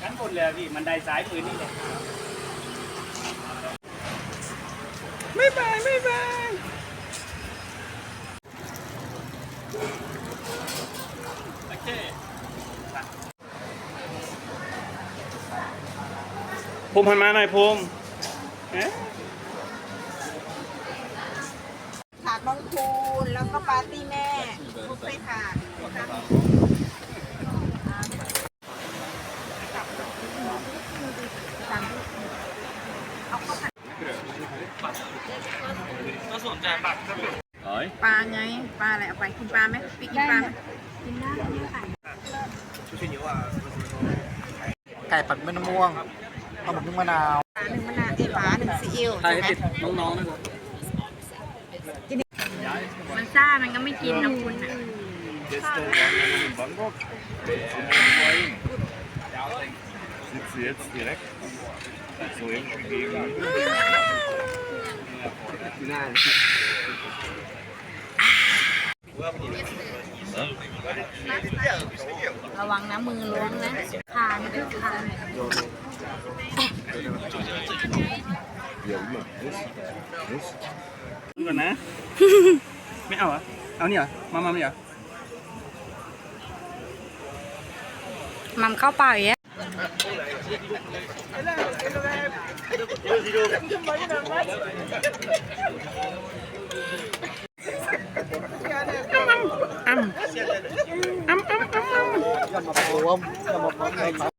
ชั้นบนเลยพี่มันได้สายมือนี่เลยไม่ไปไม่ไปโอเคผมหันมาหน่อยผมเอ๊ะ บางคูนแล้วก็ปาร์ตี้แม่ทุกไปถาดนะคะเอาเข้าผัดก็สนใจปักก็เป็นปลาไงปลาอะไรเอาไปกินปลาไหมปีกินปลาไหมไก่ปัดเม็ดมะม่วงปลาหมึกนึ่งมะนาวปลาหนึ่งมะนาวเอ้ยปลาหนึ่งซีอิ๊วใช่ไหมน้องๆนะครับมัน ซ่ามันก็ไม่กินนะคุณอะ Gestern waren wir noch in Bangkok. In Mumbai. Sitze jetzt direkt so irgendwie gegen. ระวังนะมือล้วงนะคานนะคาน Ja, immer. Muss. Muss. ก่อนนะ ไม่เอาเหรอ เอานี่เหรอ มามาไม่เหรอมัมเข้าเปล่าอย่างเงี้ยอย่ามาพร้อมอย่ามาพร้อม